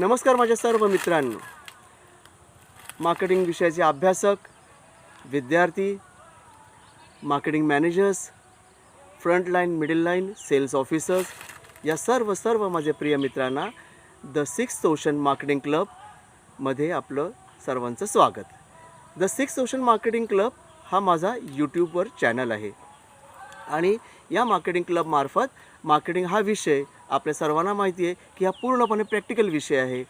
नमस्कार माझ्या सर्व मित्रांनो. मार्केटिंग विषयाचे अभ्यासक विद्यार्थी marketing managers front line middle line sales officers या सर्व सर्व माझ्या प्रिय मित्रांना द सिक्स ओशन मार्केटिंग क्लबमध्ये आपलं सर्वांचं स्वागत. The six ocean marketing club हा माझा यूट्यूबवर चॅनल आहे. आणि या मार्केटिंग क्लबमार्फत मार्केटिंग हा विषय आपल्या सर्वांना माहिती आहे की हा पूर्णपणे प्रॅक्टिकल विषय आहे.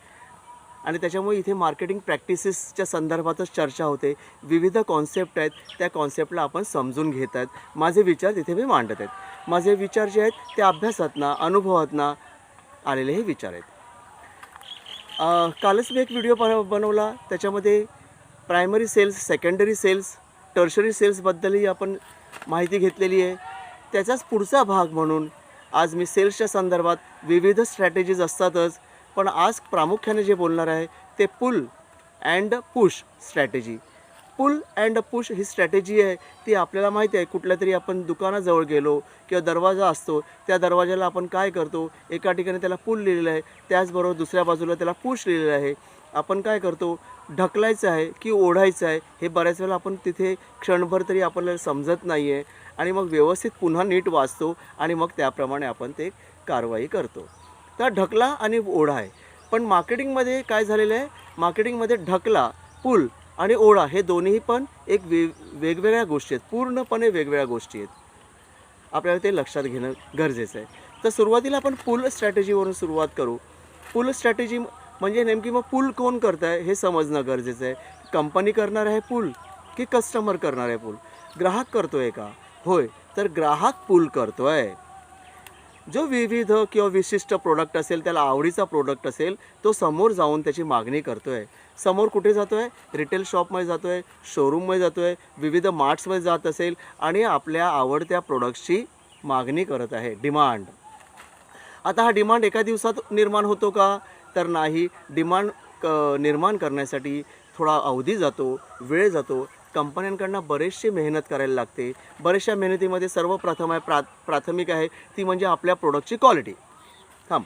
आणि त्याच्यामुळे इथे मार्केटिंग प्रॅक्टिसेसच्या संदर्भातच चर्चा होते. विविध कॉन्सेप्ट आहेत. त्या कॉन्सेप्टला आपण समजून घेत आहेत. माझे विचार तिथे मी मांडत आहेत. माझे विचार जे आहेत ते अभ्यासातना अनुभवातनं आलेले हे विचार आहेत. कालच मी एक व्हिडिओ बन बनवला. त्याच्यामध्ये primary sales secondary sales tertiary सेल्सबद्दलही आपण माहिती घेतलेली आहे. त्याचाच पुढचा भाग म्हणून आज मी सेल्सच्या संदर्भात विविध स्ट्रॅटेजीज असतातच पण आज प्रामुख्याने जे बोलणार आहे ते pull and push strategy pull and push he strategy आहे ती आपल्याला माहिती आहे कुठल्या तरी आपण दुकानाजवळ गेलो किंवा दरवाजा असतो त्या दरवाजाला आपण काय करतो? एका ठिकाणी त्याला पुल लिहिलेलं आहे त्याचबरोबर दुसऱ्या बाजूला त्याला पुश लिहिलेलं आहे. आपण काय करतो? ढकलायचं आहे की ओढायचं आहे हे बऱ्याच वेळेला आपण तिथे क्षणभर तरी आपल्याला समजत नाही आहे आणि मग व्यवस्थित पुन्हा नीट वाचतो आणि मग त्याप्रमाणे आपण ते कारवाई करतो. तर ढकला आणि ओढा आहे. पण मार्केटिंगमध्ये काय झालेलं आहे? मार्केटिंगमध्ये ढकला पूल आणि ओढा हे दोन्हीही पण एक वे वेगवेगळ्या गोष्टी आहेत. पूर्णपणे वेगवेगळ्या गोष्टी आहेत. आपल्याला ते लक्षात घेणं गरजेचं आहे. तर सुरुवातीला आपण पूल स्ट्रॅटेजीवरून सुरुवात करू. पूल स्ट्रॅटेजी म्हणजे नेमकी मग पूल कोण करत आहे हे समजणं गरजेचं आहे. कंपनी करणार आहे पूल की कस्टमर करणार आहे पूल? ग्राहक करतोय का? होय तर ग्राहक पूल करतो आहे जो विविध किंवा विशिष्ट प्रोडक्ट असेल त्याला आवडीचा प्रोडक्ट असेल तो समोर जाऊन त्याची मागणी करतो आहे समोर कुठे जातो आहे रिटेल शॉपमध्ये जातो आहे शोरूममध्ये जातो आहे विविध मार्ट्समध्ये जात असेल आणि आपल्या आवडत्या प्रोडक्ट्सची मागणी करत आहे. डिमांड आता हा डिमांड एका दिवसात निर्माण होतो का? तर नाही. डिमांड क निर्माण करण्यासाठी थोडा अवधी जातो वेळ जातो. कंपन्यांकडनं बरेचशी मेहनत करायला लागते. बऱ्याचशा मेहनतीमध्ये सर्वप्रथम आहे प्रा प्राथमिक आहे ती म्हणजे आपल्या प्रोडक्टची क्वालिटी थांब.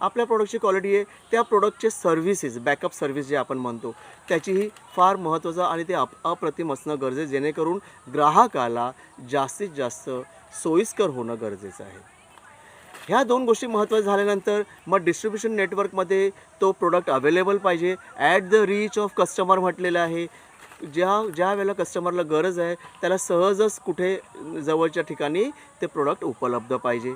आपल्या प्रोडक्टची क्वालिटी आहे त्या प्रोडक्टचे सर्व्हिसेस बॅकअप सर्व्हिस जे आपण म्हणतो त्याचीही फार महत्त्वाचं आणि ते अप अप्रतिम असणं गरजेचं जेणेकरून ग्राहकाला जास्तीत जास्त सोयीस्कर होणं गरजेचं आहे. ह्या दोन गोष्टी महत्त्वाच्या झाल्यानंतर मग डिस्ट्रीब्युशन नेटवर्कमध्ये तो प्रोडक्ट अवेलेबल पाहिजे. At the reach of customer म्हटलेलं आहे. ज्या ज्या वेळेला कस्टमरला गरज आहे त्याला सहजच कुठे जवळच्या ठिकाणी ते प्रोडक्ट उपलब्ध पाहिजे.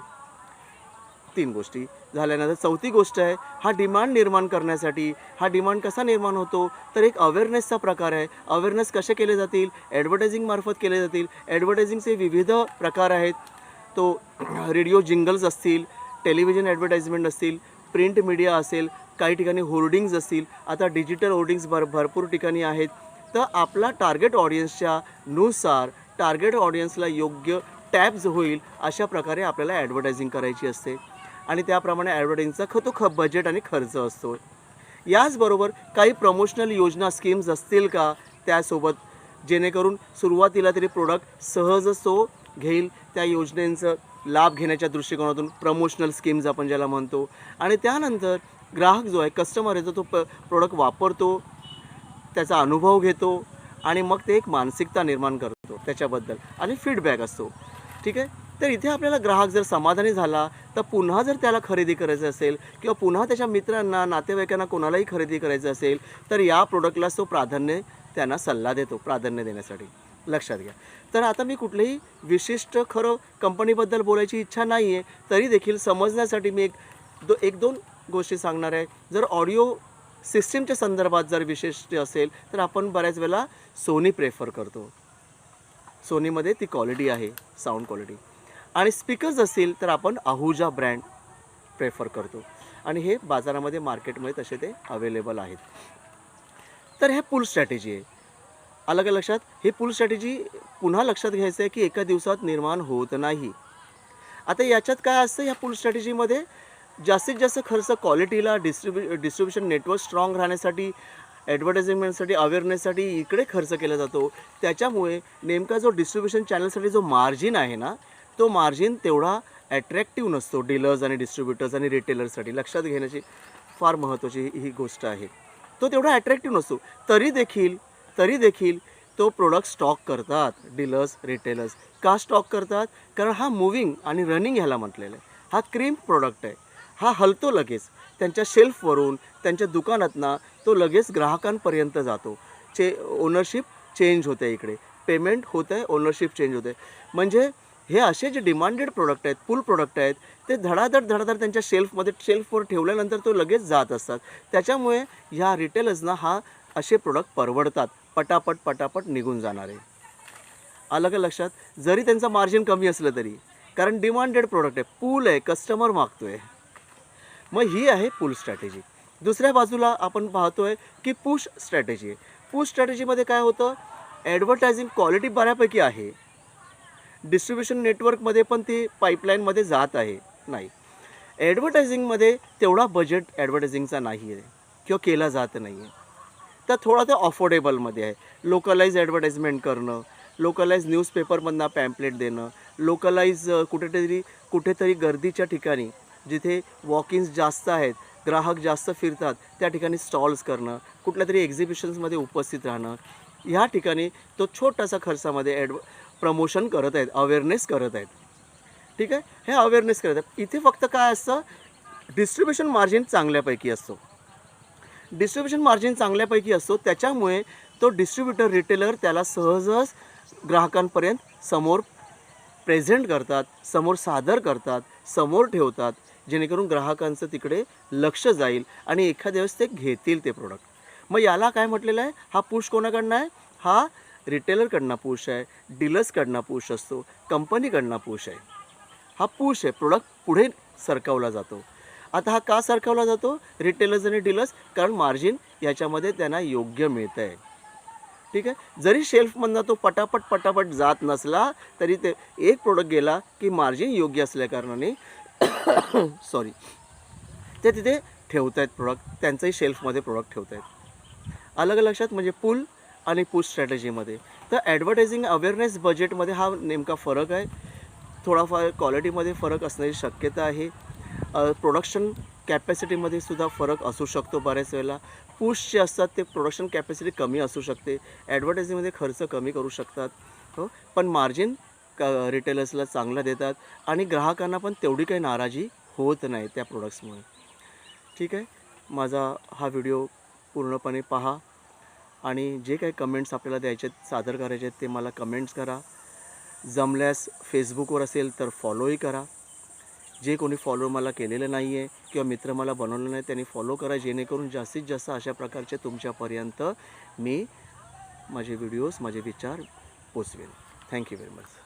तीन गोष्टी. झाल्यानंतर चौथी गोष्ट आहे हा डिमांड निर्माण करण्यासाठी. हा डिमांड कसा निर्माण होतो? तर एक अवेअरनेसचा प्रकार आहे. अवेअरनेस कसे केले जातील? ॲडव्हर्टायझिंगमार्फत केले जातील. ॲडव्हर्टायझिंगचे विविध प्रकार आहेत. तो रेडिओ जिंगल्स असतील टेलिव्हिजन ॲडव्हर्टाइजमेंट असतील प्रिंट मीडिया असेल काही ठिकाणी होर्डिंग्ज असतील. आता डिजिटल होर्डिंग्ज भर भरपूर ठिकाणी आहेत. तर आपला टार्गेट ऑडियन्सच्या नुसार टार्गेट ऑडियन्सला योग्य टॅब्ज होईल अशा प्रकारे आपल्याला ॲडव्हर्टायझिंग करायची असते. आणि त्याप्रमाणे ॲडव्हर्टायझिंगचा ख तो ख बजेट आणि खर्च असतो याचबरोबर काही प्रमोशनल योजना स्कीम्स असतील का? त्यासोबत जेणेकरून सुरुवातीला तरी प्रोडक्ट सहजच तो घेईल. त्या योजनेचं लाभ घेण्याच्या दृष्टिकोनातून प्रमोशनल स्कीम्स आपण ज्याला म्हणतो. आणि त्यानंतर ग्राहक जो आहे कस्टमर आहे जो तो प प्रोडक्ट वापरतो. त्याचा अनुभव घेतो आणि मग ते एक मानसिकता निर्माण करतो त्याच्याबद्दल. आणि फीडबॅक असतो. ठीक आहे? तर इथे आपल्याला ग्राहक जर समाधानी झाला तर पुन्हा जर त्याला खरेदी करायचं असेल किंवा पुन्हा त्याच्या मित्रांना नातेवाईकांना कोणालाही खरेदी करायचं असेल तर या प्रोडक्टलाच तो प्राधान्य त्यांना सल्ला देतो प्राधान्य देण्यासाठी. लक्षात घ्या. तर आता मी कुठलेही विशिष्ट खरं कंपनीबद्दल बोलायची इच्छा नाही आहे तरी देखील समजण्यासाठी मी एक दो एक दोन गोष्टी सांगणार आहे. जर ऑडिओ सिस्टीमच्या संदर्भात जर विशेष असेल तर आपण बऱ्याच वेळेला सोनी प्रेफर करतो. सोनीमध्ये ती क्वालिटी आहे साऊंड क्वालिटी. आणि स्पीकर्स असतील तर आपण आहुजा ब्रँड प्रेफर करतो. आणि हे बाजारामध्ये मार्केटमध्ये तसे ते अवेलेबल आहेत. तर हे पूल स्ट्रॅटेजी आहे. अलग लक्षात हे पूल स्ट्रॅटेजी पुन्हा लक्षात घ्यायचं आहे की एका दिवसात निर्माण होत नाही. आता याच्यात काय असतं या पूल स्ट्रॅटेजीमध्ये जास्तीत जास्त खर्च क्वालिटीला डिस्ट्रीब्यु डिस्ट्रीब्युशन नेटवर्क स्ट्रॉंग राहण्यासाठी ॲडव्हर्टाइजमेंटसाठी अवेअरनेससाठी इकडे खर्च केला जातो. त्याच्यामुळे नेमका जो डिस्ट्रीब्युशन चॅनलसाठी जो मार्जिन आहे ना तो मार्जिन तेवढा ॲट्रॅक्टिव्ह नसतो डीलर्स आणि डिस्ट्रीब्युटर्स आणि रिटेलर्ससाठी लक्षात घेण्याची फार महत्त्वाची ही गोष्ट आहे. तो तेवढा ॲट्रॅक्टिव्ह नसतो. तरी देखील तरी देखील तो प्रोडक्ट स्टॉक करतात डीलर्स रिटेलर्स का स्टॉक करतात? कारण हा मूविंग आणि रनिंग ह्याला म्हटलेलं आहे. हा क्रीम प्रोडक्ट आहे. हा हलतो लगेच. त्यांच्या शेल्फवरून त्यांच्या दुकानातनं तो लगेच ग्राहकांपर्यंत जातो. चे ओनरशिप चेंज होते इकडे. पेमेंट होतं आहे ओनरशिप चेंज होते म्हणजे हे असे जे डिमांडेड प्रोडक्ट आहेत पुल प्रोडक्ट आहेत ते धडाधड धडाधड त्यांच्या शेल्फमध्ये शेल्फवर ठेवल्यानंतर तो लगेच जात असतात. त्याच्यामुळे ह्या रिटेलर्सना हा असे प्रोडक्ट परवडतात. पटापट पटापट निघून जाणारे. आलं का लक्षात जरी त्यांचं मार्जिन कमी असलं तरी. कारण डिमांडेड प्रोडक्ट आहे पूल आहे कस्टमर मागतो आहे मग ही आहे पुल स्ट्रॅटेजी दुसऱ्या बाजूला आपण पाहतो आहे की पुश स्ट्रॅटेजी आहे पुश स्ट्रॅटेजीमध्ये काय होतं? ॲडव्हर्टायझिंग क्वालिटी बऱ्यापैकी आहे. डिस्ट्रीब्युशन नेटवर्कमध्ये पण ती पाईपलाईनमध्ये जात आहे. नाही. ॲडव्हर्टायझिंगमध्ये तेवढा बजेट ॲडव्हर्टायझिंगचा नाही आहे किंवा केला जात नाही आहे तर थोडा ते अफोर्डेबलमध्ये आहे. लोकलाईज ॲडव्हर्टाईजमेंट करणं लोकलाईज न्यूजपेपरमधनं पॅम्पलेट देणं लोकलाईज कुठेतरी कुठेतरी गर्दीच्या ठिकाणी जिथे वॉकिंग्स जास्त आहेत ग्राहक जास्त फिरतात त्या ठिकाणी स्टॉल्स करणं कुठल्या तरी एक्झिबिशन्समध्ये उपस्थित राहणं ह्या ठिकाणी तो छोटासा खर्चामध्ये ॲडव प्रमोशन करत आहेत अवेअरनेस करत आहेत. ठीक आहे? हे अवेअरनेस करत आहेत. इथे फक्त काय असतं? डिस्ट्रीब्युशन मार्जिन चांगल्यापैकी असतो. डिस्ट्रीब्युशन मार्जिन चांगल्यापैकी असतो. त्याच्यामुळे तो डिस्ट्रीब्युटर रिटेलर त्याला सहजच ग्राहकांपर्यंत समोर प्रेझेंट करतात समोर सादर करतात समोर ठेवतात. जेणेकरून ग्राहकांचं तिकडे लक्ष जाईल आणि एखाद्या वेळेस ते घेतील ते प्रोडक्ट मग याला काय म्हटलेलं आहे? हा पुश कोणाकडनं आहे? हा रिटेलरकडनं पुश आहे डीलर्सकडनं पुश असतो कंपनीकडनं पुश आहे. हा पुश आहे प्रोडक्ट पुढे सरकवला जातो. आता हा का सरकवला जातो? रिटेलर्स आणि डीलर्स कारण मार्जिन याच्यामध्ये त्यांना योग्य मिळतं आहे ठीक आहे? जरी शेल्फमधनं तो पटापट पटापट जात नसला तरी ते एक प्रोडक्ट गेला की मार्जिन योग्य असल्याकारणाने सॉरी ते तिथे ठेवत आहेत प्रोडक्ट त्यांचंही शेल्फमध्ये प्रोडक्ट ठेवत आहेत अलग लक्षात म्हणजे पूल आणि पुश स्ट्रॅटेजीमध्ये तर ॲडव्हर्टायझिंग अवेअरनेस बजेटमध्ये हा नेमका फरक आहे. थोडाफार क्वालिटीमध्ये फरक असण्याची शक्यता आहे. प्रोडक्शन कॅपॅसिटीमध्ये सुद्धा फरक असू शकतो बऱ्याच वेळेला. पुश जे असतात ते प्रोडक्शन कॅपॅसिटी कमी असू शकते. ॲडव्हर्टायझिंगमध्ये खर्च कमी करू शकतात. हो? पण मार्जिन क रिटेलर्सला चांगलं देतात. आणि ग्राहकांना पण तेवढी काही नाराजी होत नाही त्या प्रोडक्ट्समुळे ठीक आहे? माझा हा व्हिडिओ पूर्णपणे पहा आणि जे काही कमेंट्स आपल्याला द्यायचे आहेत सादर करायचे आहेत ते मला कमेंट्स करा. जमल्यास फेसबुकवर असेल तर फॉलोही करा. जे कोणी फॉलो मला केलेलं नाही आहे किंवा मित्र मला बनवलं नाही त्यांनी फॉलो करा. जेणेकरून जास्तीत जास्त अशा प्रकारचे तुमच्यापर्यंत मी माझे व्हिडिओज माझे विचार पोचवेन. Thank you very much